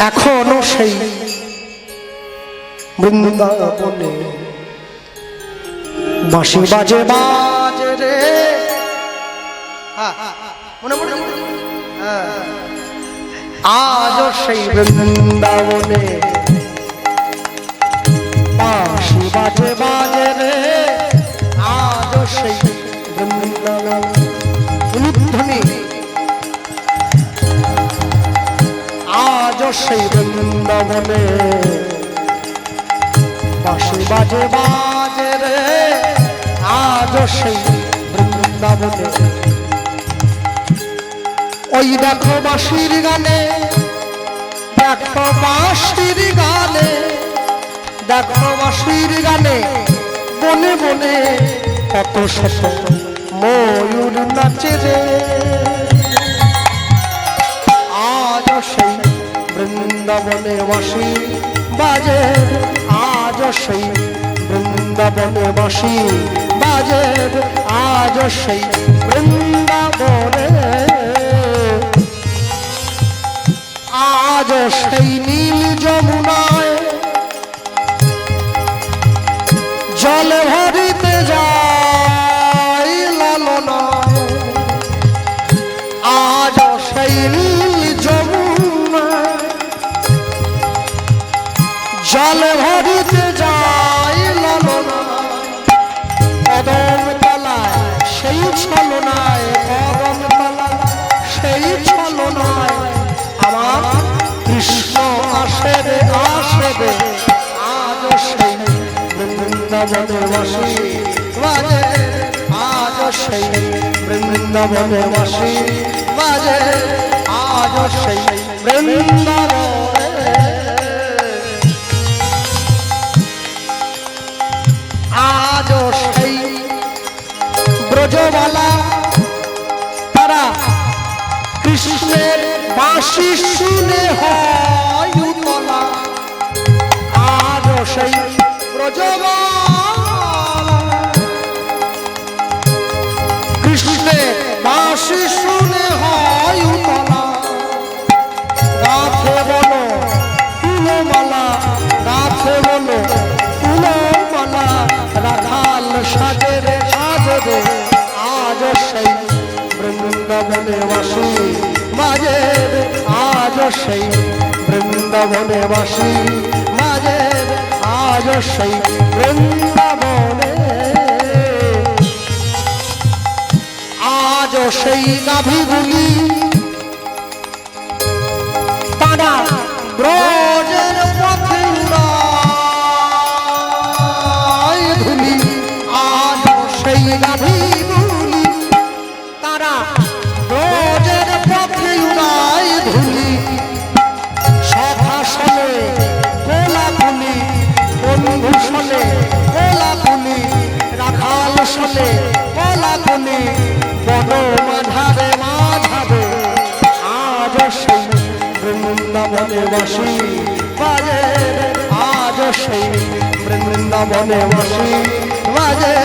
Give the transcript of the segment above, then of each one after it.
এখনও সেই বৃন্দাবনে বাঁশি বাজে বাজে রে হ্যাঁ, মনে মনে হ্যাঁ। আজও সেই বৃন্দাবনে বাঁশি বাজে বৃন্দাবনে বাঁশি বাজে বাজে রে আজ সেই বৃন্দাবনে। ওই দেখো বাঁশির গানে, দেখো বাঁশির গানে, দেখো বাঁশির গানে বনে বনে কত শত ময়ূর নাচে রে। বৃন্দাবনে বাসি বাজে, আজ সেই বৃন্দাবনে বাসি বাজে, আজ সেই বৃন্দাবনে। আজ সেই নীল যমুনায় জল ভরিতে যায় লালনায় কদম সেই ছলনায় সেই ছলনায় আমার কৃষ্ণ আসে রে আসে রে। আজ সেই বৃন্দাবনে বাসি বাজে আজ সেই বৃন্দাবনে বাসি বাজে আজ সেই বৃন্দাবনে ব্রজবালা তারা কৃষ্ণের বাঁশি শুনে আজ সেই ব্রজবালা কৃষ্ণের হয় সেই বৃন্দাবনে বাসি। মাঝে আজ সেই বৃন্দাবনে বাসি। মাঝে আজ সেই বৃন্দাবনে। আজ সেই গাভীগুলি তারা ব্রজের পথে ধুলি। আজ সেই গাভীগুলি বন মাঝারে মাঝারে আজ সেই বৃন্দাবনে বাসি। বাজে, আজ সেই বৃন্দাবনে বাসি। বাজে,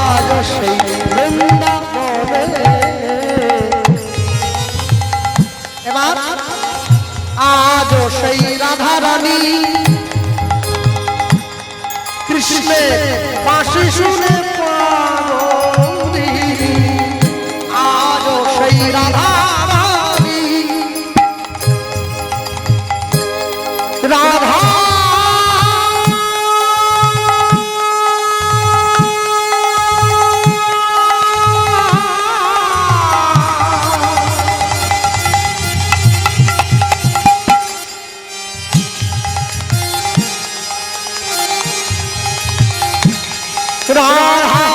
আজ সেই বৃন্দাবনে। এবার আজ সেই রাধারানী কৃষ্ণের বাঁশি শুনে রাধা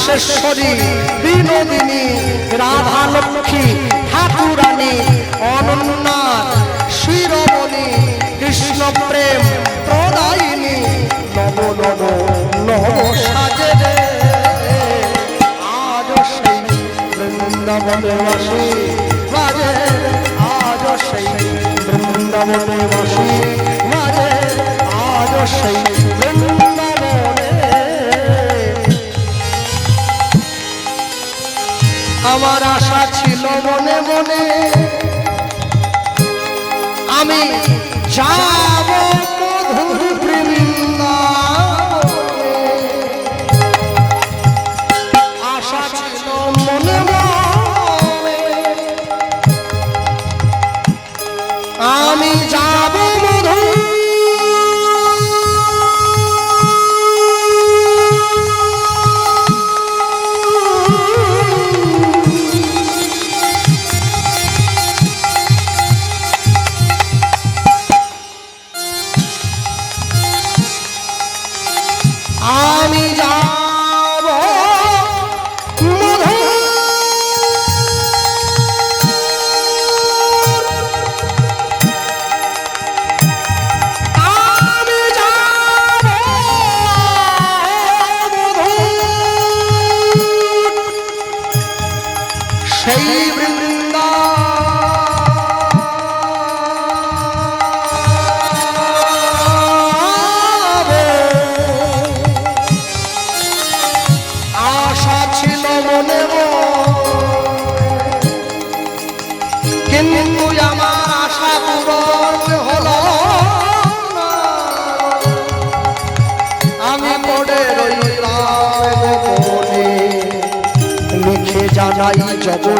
রাসেশ্বরী, বিনোদিনী রাধা লক্ষ্মী ঠাকুরানী, অনন্যা, শিরোমণি কৃষ্ণ প্রেম প্রদায়িনী নব নব নব সাজে রে বাজে বৃন্দাবনে বসি মাঝে আজ সেই বৃন্দাবনে আমার আশা ছিল মনে মনে আমি যাব আমি যাব সেই জানাই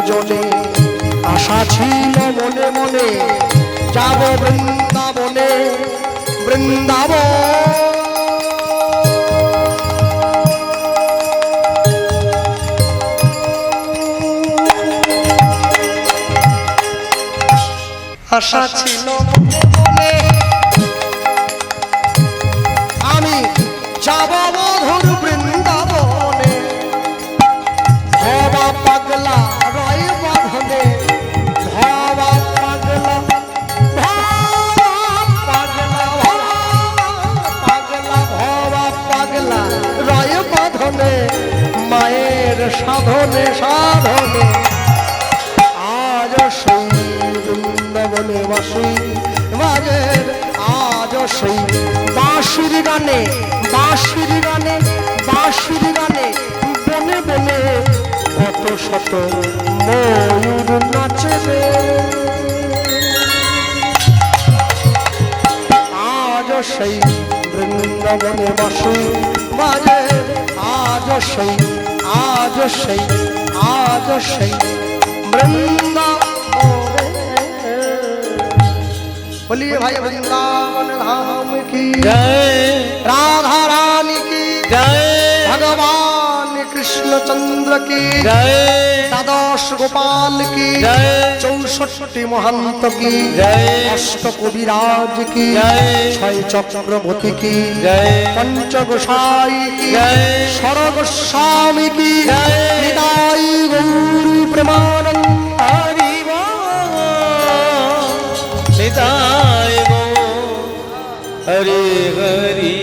জনে আশা ছিল মনে মনে যাব বৃন্দাবনে বৃন্দাবন। আশা ছিল মায়ের সাধনে সাধনে। আজ সেই বৃন্দাবনে বাসি মাঝের আজ সেই বাঁশির গানে বাঁশির গানে বাঁশির গানে। বনে বনে কত শত ময়ূর নাচবে। আজ সেই বৃন্দাবনে বাসি মাঝে আজ সেই आज आजशै आजशै वृंदा बोलिए भाई वृंदावन धाम की। जय। राधा रानी की। जय। भगवान কৃষ্ণচন্দ্র কে? দ্বাদশ গোপাল কে? চৌষট্টি মহান্ত কি? অষ্ট কবিরাজ কি? ছয় চক্রবর্তী কি? পঞ্চগোসাই কি? সরগোস্বামী কি? নিতাই গৌরী প্রেমানন্দ। নিতাই গো হরে হরি